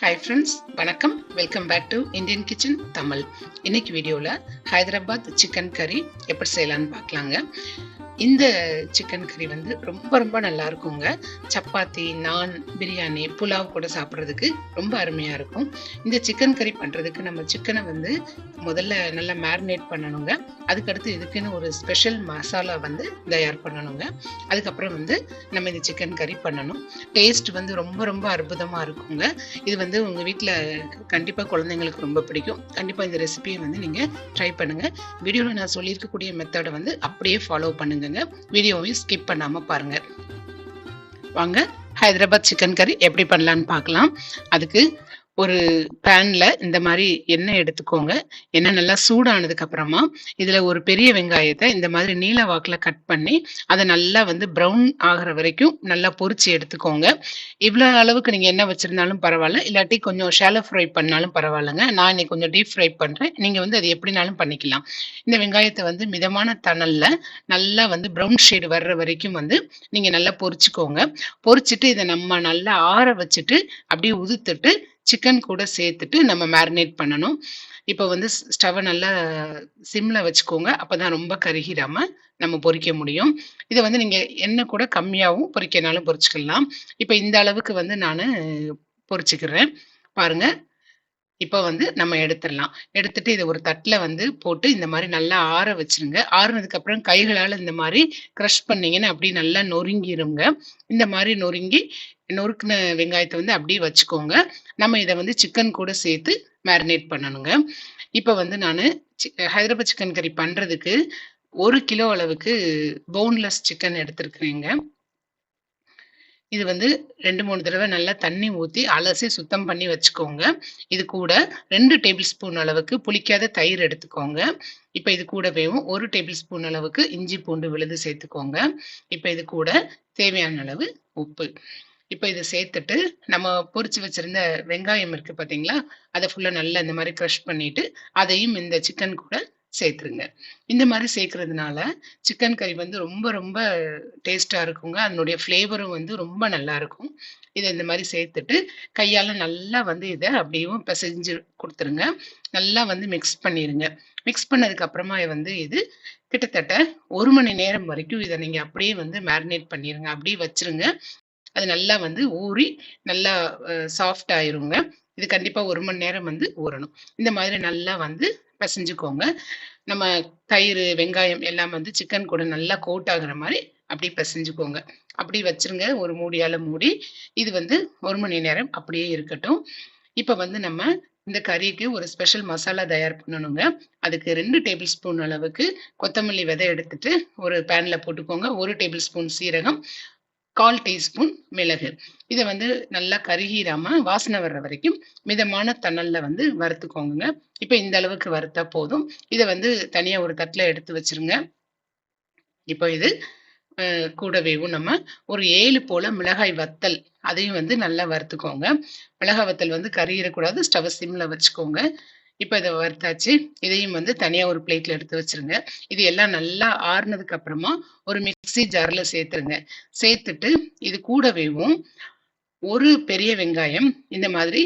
Hi friends வணக்கம். Welcome back to Indian kitchen Tamil இன்னைக்கு வீடியோவில் ஹைதராபாத் சிக்கன் கறி எப்படி செய்யலான்னு பார்க்கலாங்க. இந்த சிக்கன் கறி வந்து ரொம்ப ரொம்ப நல்லா இருக்குங்க. சப்பாத்தி நான் பிரியாணி புலாவ் கூட சாப்பிட்றதுக்கு ரொம்ப அருமையாக இருக்கும். இந்த சிக்கன் கறி பண்ணுறதுக்கு நம்ம சிக்கனை வந்து முதல்ல நல்லா மேரினேட் பண்ணணுங்க. அதுக்கடுத்து இதுக்குன்னு ஒரு ஸ்பெஷல் மசாலா வந்து தயார் பண்ணணுங்க. அதுக்கப்புறம் வந்து நம்ம இந்த சிக்கன் கறி பண்ணணும். டேஸ்ட் வந்து ரொம்ப ரொம்ப அற்புதமாக இருக்குங்க. இது வந்து உங்கள் வீட்டில் கண்டிப்பாக குழந்தைங்களுக்கு ரொம்ப பிடிக்கும். கண்டிப்பாக இந்த ரெசிபியை வந்து நீங்கள் ட்ரை பண்ணுங்கள் வீடியோவில் நான் சொல்லியிருக்கக்கூடிய மெத்தடை வந்து அப்படியே ஃபாலோ பண்ணுங்கங்க. வீடியோவையும் ஸ்கிப் பண்ணாமல் பாருங்கள் வாங்க ஹைதராபாத் சிக்கன் கறி எப்படி பண்ணலான்னு பார்க்கலாம். அதுக்கு ஒரு பேன்ல இந்த மாதிரி எண்ணெய் எடுத்துக்கோங்க. எண்ணெய் நல்லா சூடானதுக்கு அப்புறமா இதுல ஒரு பெரிய வெங்காயத்தை இந்த மாதிரி நீல வாக்குல கட் பண்ணி அதை நல்லா வந்து ப்ரௌன் ஆகிற வரைக்கும் நல்லா பொறிச்சு எடுத்துக்கோங்க. இவ்வளவு அளவுக்கு நீங்க எண்ணெய் வச்சிருந்தாலும் பரவாயில்ல. இல்லாட்டி கொஞ்சம் ஷேலோ ஃப்ரை பண்ணாலும் பரவாயில்லைங்க. நான் இன்னைக்கு கொஞ்சம் டீப் ஃப்ரை பண்றேன். நீங்க வந்து அது எப்படினாலும் பண்ணிக்கலாம். இந்த வெங்காயத்தை வந்து மிதமான தணல்ல நல்லா வந்து ப்ரௌன் ஷேடு வர்ற வரைக்கும் வந்து நீங்க நல்லா பொரிச்சுக்கோங்க. பொறிச்சிட்டு இதை நம்ம நல்லா ஆற வச்சுட்டு அப்படியே உதுத்துட்டு சிக்கன் கூட சேர்த்துட்டு நம்ம மேரினேட் பண்ணணும். இப்போ வந்து ஸ்டவ்வை நல்லா சிம்மில் வச்சுக்கோங்க. அப்போ தான் ரொம்ப கருகிடாமல் நம்ம பொறிக்க முடியும். இதை வந்து நீங்கள் எண்ணெய் கூட கம்மியாகவும் பொறிக்கனாலும் பொறிச்சிக்கலாம். இப்போ இந்த அளவுக்கு வந்து நான் பொறிச்சிக்கிறேன். பாருங்க. இப்போ வந்து நம்ம எடுத்துடலாம். எடுத்துட்டு இதை ஒரு தட்டில் வந்து போட்டு இந்த மாதிரி நல்லா ஆற வச்சிருங்க. ஆறுனதுக்கு அப்புறம் கைகளால் இந்த மாதிரி க்ரஷ் பண்ணீங்கன்னா அப்படியே நல்லா நொறுங்கிருங்க. இந்த மாதிரி நொறுங்கி நொறுக்குன வெங்காயத்தை வந்து அப்படியே வச்சுக்கோங்க. நம்ம இதை வந்து சிக்கன் கூட சேர்த்து மேரினேட் பண்ணணுங்க. இப்போ வந்து நான் ஹைதராபாத் சிக்கன் கறி பண்ணுறதுக்கு ஒரு கிலோ அளவுக்கு போன்லெஸ் சிக்கன் எடுத்துருக்குறேங்க. இது வந்து ரெண்டு மூணு தடவை நல்லா தண்ணி ஊற்றி அலசி சுத்தம் பண்ணி வச்சுக்கோங்க. இது கூட ரெண்டு டேபிள் ஸ்பூன் அளவுக்கு புளிக்காத தயிர் எடுத்துக்கோங்க. இப்போ இது கூடவேவும் ஒரு டேபிள் ஸ்பூன் அளவுக்கு இஞ்சி பூண்டு விழுது சேர்த்துக்கோங்க. இப்போ இது கூட தேவையான அளவு உப்பு. இப்போ இதை சேர்த்துட்டு நம்ம பொரிச்சு வச்சிருந்த வெங்காயம் இருக்கு பார்த்தீங்களா அதை ஃபுல்லாக நல்லா இந்த மாதிரி க்ரஷ் பண்ணிட்டு அதையும் இந்த சிக்கன் கூட சேர்த்துருங்க. இந்த மாதிரி சேர்க்கறதுனால சிக்கன் கறி வந்து ரொம்ப ரொம்ப டேஸ்ட்டாக இருக்குங்க. அதனுடைய ஃப்ளேவரும் வந்து ரொம்ப நல்லா இருக்கும். இதை இந்த மாதிரி சேர்த்துட்டு கையால் நல்லா வந்து இதை அப்படியும் பிசைஞ்சு கொடுத்துருங்க. நல்லா வந்து மிக்ஸ் பண்ணிடுங்க மிக்ஸ் பண்ணதுக்கு அப்புறமா வந்து இது கிட்டத்தட்ட ஒரு மணி நேரம் வரைக்கும் இதை நீங்கள் அப்படியே வந்து மேரினேட் பண்ணிடுங்க அப்படியே வச்சிருங்க. அது நல்லா வந்து ஊறி நல்லா சாஃப்ட் ஆயிருங்க. இது கண்டிப்பாக ஒரு மணி நேரம் வந்து ஊறணும். இந்த மாதிரி நல்லா வந்து பிசைஞ்சுக்கோங்க. நம்ம தயிர் வெங்காயம் எல்லாம் வந்து சிக்கன் கூட நல்லா கோட் ஆகுற மாதிரி அப்படி பிசைஞ்சுக்கோங்க. அப்படி வச்சிருங்க. ஒரு மூடியால் மூடி இது வந்து ஒரு மணி நேரம் அப்படியே இருக்கட்டும். இப்போ வந்து நம்ம இந்த கறிக்கு ஒரு ஸ்பெஷல் மசாலா தயார் பண்ணணுங்க. அதுக்கு ரெண்டு டேபிள் ஸ்பூன் அளவுக்கு கொத்தமல்லி விதை எடுத்துட்டு ஒரு பேனில் போட்டுக்கோங்க. ஒரு டேபிள் ஸ்பூன் சீரகம் கால் டீஸ்பூன் மிளகு. இதை வந்து நல்லா கருகிராம வாசனை வர்ற வரைக்கும் மிதமான தணல்ல வந்து வறுத்துக்கோங்க இப்போ இந்த அளவுக்கு வறுத்தா போதும். இதை வந்து தனியா ஒரு தட்டுல எடுத்து வச்சிருங்க. இப்போ இது கூடவேவும் நம்ம ஒரு ஏழு போல மிளகாய் வத்தல் அதையும் வந்து நல்லா வறுத்துக்கோங்க. மிளகாய் வத்தல் வந்து கறியிடக்கூடாது ஸ்டவ் சிம்ல வச்சுக்கோங்க. இப்போ இதை வறுத்தாச்சு. இதையும் வந்து தனியாக ஒரு பிளேட்ல எடுத்து வச்சிருங்க. இது எல்லாம் நல்லா ஆறுனதுக்கு அப்புறமா ஒரு மிக்சி ஜாரில் சேர்த்துருங்க. சேர்த்துட்டு இது கூடவேவும் ஒரு பெரிய வெங்காயம் இந்த மாதிரி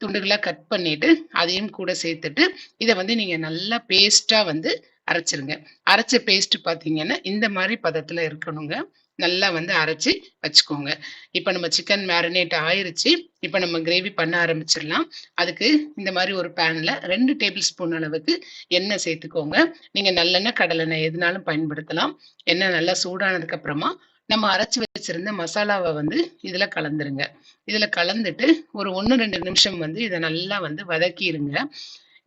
துண்டுகளாக கட் பண்ணிட்டு அதையும் கூட சேர்த்துட்டு இதை வந்து நீங்கள் நல்லா பேஸ்ட்டாக வந்து அரைச்சிருங்க. அரைச்ச பேஸ்ட் பார்த்தீங்கன்னா இந்த மாதிரி பதத்தில் இருக்கணுங்க. நல்லா வந்து அரைச்சி வச்சுக்கோங்க. இப்போ நம்ம சிக்கன் மேரினேட் ஆயிருச்சு. இப்போ நம்ம கிரேவி பண்ண ஆரம்பிச்சிடலாம். அதுக்கு இந்த மாதிரி ஒரு பேனில் ரெண்டு டேபிள் ஸ்பூன் அளவுக்கு எண்ணெய் சேர்த்துக்கோங்க. நீங்கள் நல்லெண்ணெய் கடலெண்ணெய் எதுனாலும் பயன்படுத்தலாம். எண்ணெய் நல்லா சூடானதுக்கு அப்புறமா நம்ம அரைச்சி வச்சிருந்த மசாலாவை வந்து இதுல கலந்துருங்க. இதுல கலந்துட்டு ஒரு ஒன்று ரெண்டு நிமிஷம் வந்து இதை நல்லா வந்து வதக்கிடுங்க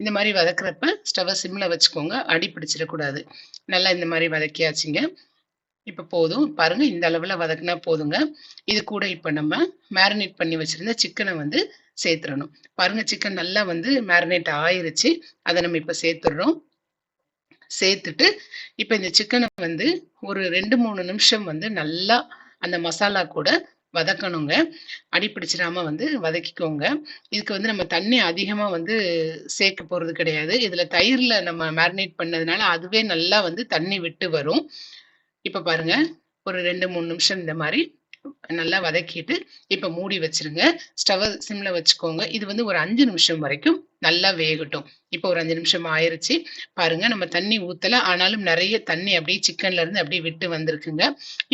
இந்த மாதிரி வதக்குறப்ப ஸ்டவ்வை சிம்மில் வச்சுக்கோங்க. அடி பிடிச்சிடக்கூடாது. நல்லா இந்த மாதிரி வதக்கியாச்சுங்க. இப்போ போதும். பாருங்க இந்த அளவில் வதக்குனா போதுங்க. இது கூட இப்போ நம்ம மேரினேட் பண்ணி வச்சுருந்த சிக்கனை வந்து சேர்த்துடணும். பாருங்க சிக்கன் நல்லா வந்து மேரினேட் ஆயிருச்சு. அதை நம்ம இப்போ சேர்த்துடுறோம். சேர்த்துட்டு இப்போ இந்த சிக்கனை வந்து ஒரு ரெண்டு மூணு நிமிஷம் வந்து நல்லா அந்த மசாலா கூட வதக்கணுங்க. அடிபிடிச்சிடாம வந்து வதக்கிக்கோங்க. இதுக்கு வந்து நம்ம தண்ணி அதிகமாக வந்து சேர்க்க போறது கிடையாது. இதில் தயிர்ல நம்ம மேரினேட் பண்ணதுனால அதுவே நல்லா வந்து தண்ணி விட்டு வரும். இப்போ பாருங்க ஒரு ரெண்டு மூணு நிமிஷம் இந்த மாதிரி நல்லா வதக்கிட்டு இப்போ மூடி வச்சிருங்க. ஸ்டவ் சிம்ல வச்சுக்கோங்க. இது வந்து ஒரு அஞ்சு நிமிஷம் வரைக்கும் நல்லா வேகட்டும். இப்போ ஒரு அஞ்சு நிமிஷம் ஆயிருச்சு. பாருங்க நம்ம தண்ணி ஊத்தல. ஆனாலும் நிறைய தண்ணி அப்படியே சிக்கன்ல இருந்து அப்படியே விட்டு வந்திருக்குங்க.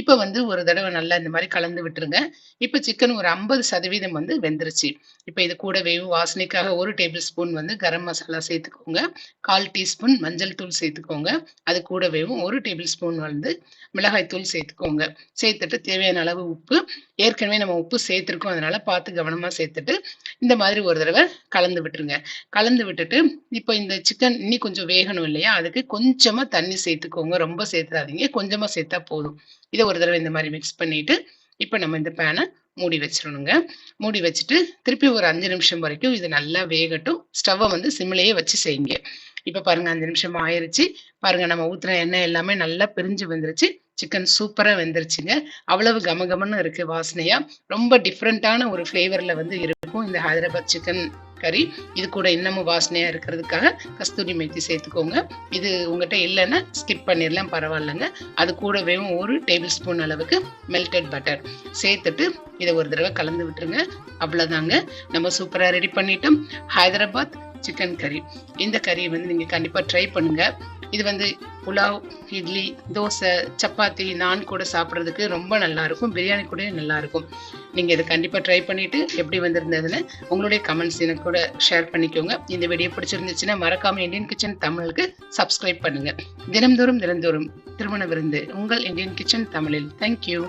இப்போ வந்து ஒரு தடவை நல்லா இந்த மாதிரி கலந்து விட்டுருங்க. இப்போ சிக்கன் ஒரு ஐம்பது சதவீதம் வந்து வெந்துருச்சு. இப்போ இது கூட வேவும் வாசனைக்காக ஒரு டேபிள் ஸ்பூன் வந்து கரம் மசாலா சேர்த்துக்கோங்க. கால் டீஸ்பூன் மஞ்சள் தூள் சேர்த்துக்கோங்க. அது கூட வேவும் ஒரு டேபிள் ஸ்பூன் வந்து மிளகாய் தூள் சேர்த்துக்கோங்க. சேர்த்துட்டு தேவையான அளவு உப்பு. ஏற்கனவே நம்ம உப்பு சேர்த்துருக்கோம். அதனால பார்த்து கவனமாக சேர்த்துட்டு இந்த மாதிரி ஒரு தடவை கலந்து விட்டுருங்க. கலந்து விட்டுட்டு இப்போ இந்த சிக்கன் இன்னி கொஞ்சம் வேகணும் இல்லையா? அதுக்கு கொஞ்சமா தண்ணி சேர்த்துக்கோங்க. ரொம்ப சேர்த்துறாதீங்க. கொஞ்சமா சேர்த்தா போதும். இதை ஒரு தடவை இந்த மாதிரி மிக்ஸ் பண்ணிட்டு இப்போ நம்ம இந்த பேனை மூடி வச்சிடணுங்க. மூடி வச்சுட்டு திருப்பி ஒரு அஞ்சு நிமிஷம் வரைக்கும் இது நல்லா வேகட்டும். ஸ்டவ்வை வந்து சிம்லேயே வச்சு செய்யுங்க. இப்போ பாருங்க அஞ்சு நிமிஷம் ஆயிருச்சு. பாருங்க நம்ம ஊத்துற எண்ணெய் எல்லாமே நல்லா பிரிஞ்சு வந்துருச்சு. சிக்கன் சூப்பரா வெந்துருச்சுங்க. அவ்வளவு கமகமன்னு இருக்கு வாசனையா. ரொம்ப டிஃப்ரெண்ட்டான ஒரு ஃப்ளேவர்ல வந்து இருக்கும் இந்த ஹைதராபாத் சிக்கன் கறி. இது கூட இன்னமும் வாசனையாக இருக்கிறதுக்காக கஸ்தூரி மெத்தி சேர்த்துக்கோங்க. இது உங்ககிட்ட இல்லைன்னா ஸ்கிப் பண்ணிடலாம் பரவாயில்லைங்க. அது கூட ஒரு டேபிள் ஸ்பூன் அளவுக்கு மெல்டட் பட்டர் சேர்த்துட்டு இதை ஒரு தடவை கலந்து விட்டுருங்க. அவ்வளோதாங்க நம்ம சூப்பராக ரெடி பண்ணிட்டோம். ஹைதராபாத் சிக்கன் கறி. இந்த கறியை வந்து நீங்கள் கண்டிப்பாக ட்ரை பண்ணுங்கள் இது வந்து புலாவ் இட்லி தோசை சப்பாத்தி நான் கூட சாப்பிட்றதுக்கு ரொம்ப நல்லாயிருக்கும் பிரியாணி கூட நல்லாயிருக்கும் நீங்கள் இதை கண்டிப்பாக ட்ரை பண்ணிட்டு எப்படி வந்திருந்ததுன்னு உங்களுடைய கமெண்ட்ஸ் எனக்கு கூட ஷேர் பண்ணிக்கோங்க. இந்த வீடியோ பிடிச்சிருந்துச்சுன்னா மறக்காமல் இந்தியன் கிச்சன் தமிழுக்கு சப்ஸ்கிரைப் பண்ணுங்கள் தினந்தோறும் தினந்தோறும் திருமண விருந்து உங்கள் இந்தியன் கிச்சன் தமிழில். தேங்க்யூ